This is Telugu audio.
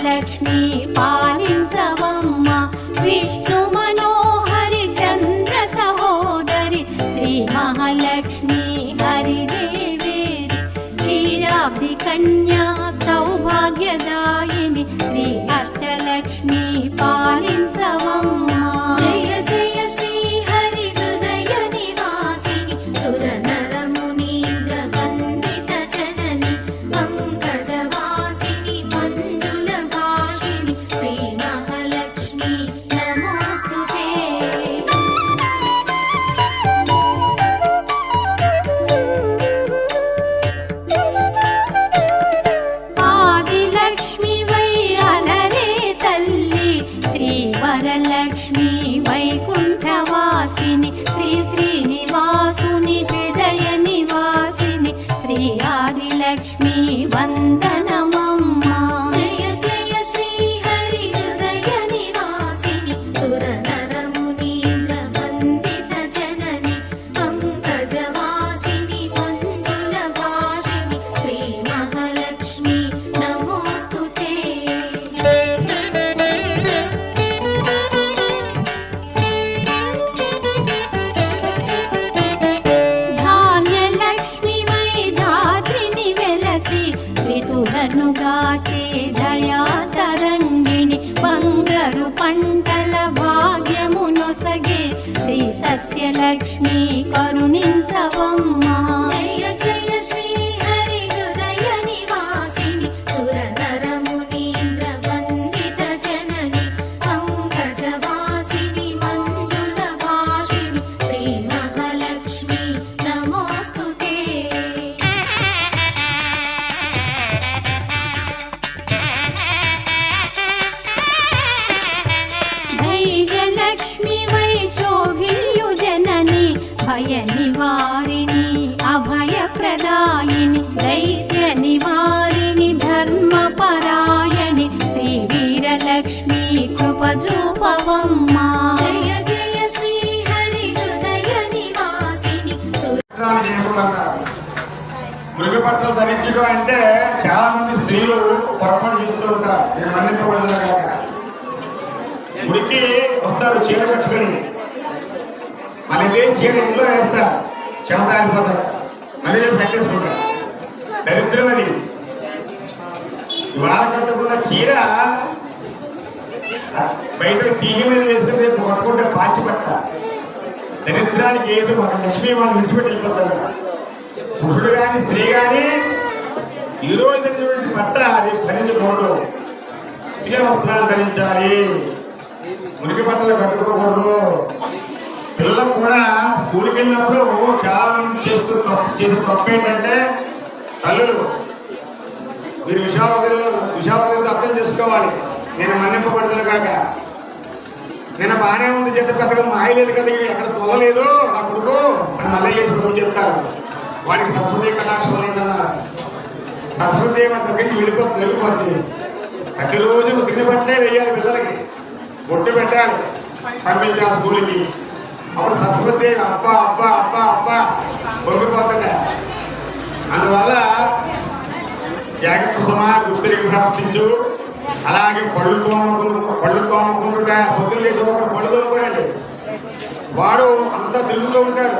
అష్టలక్ష్మి పాలించవమ్మ. విష్ణు మనోహరి చంద్ర సహోదరి. శ్రీ మహాలక్ష్మి హరిదేవేరి. క్షీరాబ్ది కన్యా సౌభాగ్యదాయిని. శ్రీ అష్టలక్ష్మి శ్రీతులను దయా తరంగిణి బంగారు పంటల భాగ్యము నొసగే శ్రీ సస్యలక్ష్మి కరుణించవమ్మా. జనని భయ నివారిణి అభయ ప్రదాయిని దైత్య నివారిణి ధర్మ పరాయణి శ్రీ వీరలక్ష్మి కృప చూపవమ్మా జయ జయ శ్రీ హరి హృదయ నివాసిని. మృగపట్ల ధరించడం అంటే చాలా మంది స్త్రీలు పొరపాటు చేస్తూ ఉంటారు. కాక గుడికి వస్తారు చీర కట్టుకొని అదే చీర ఇంట్లో వేస్తారు చెమట ఆరిపోతారు మళ్ళీ రేపు కట్టేసుకుంటారు దరిద్రం అది. ఇవాళ కట్టుకున్న చీర బయట టీవీ మీద వేసుకుని రేపు కొట్టుకుంటే పాచి పట్ట. దరిద్రానికి ఏదో ఒక లక్ష్మీ వాళ్ళు విడిచిపెట్టి వెళ్ళిపోతారు పురుషుడు కానీ స్త్రీ కానీ ఈ రోజు పట్ట రేపు అది ధరించకూడదు. స్త్రీ వస్త్రాలు ధరించాలి. మురికి బట్టలు కట్టుకోకూడదు. కూడా స్కూల్కి వెళ్ళినప్పుడు చాలా మంది చేస్తూ తప్పు చేసే తప్పు ఏంటంటే తల్లులు మీరు విశాలవదిలో విశాలవదితో అర్థం చేసుకోవాలి. నేను మన్నింపబడుతున్నా కాక. నేను బాగానే ఉంది చేత పెద్దగా మాయలేదు కదా ఇవి. ఎక్కడ తొలలేదు. నా కొడుకు. అని మళ్ళీ చేసి ఫోన్ చెప్తారు వాడికి సరస్వతి కటాక్షం లేదన్నారు సరస్వతి వాడి దగ్గరికి వెళ్ళిపోతుంది వెళ్ళిపోతుంది ప్రతిరోజు ఉతికిన బట్టే వేయాలి పిల్లలకి. బొట్టు పెట్టాలి. పంపించాలి స్కూల్కి. అప్పుడు సరస్వతి అబ్బా అబ్బా అబ్బా అబ్బా పొంగిపోతుండే. అందువల్ల జాగ్రత్త సుమా గుర్తుడికి ప్రవర్తించు. అలాగే పళ్ళు తోమకుండా పళ్ళు తోమకుండా పొద్దున్న లేచి ఒకరు పళ్ళు తోమకూడండి వాడు అంతా తిరుగుతూ ఉంటాడు.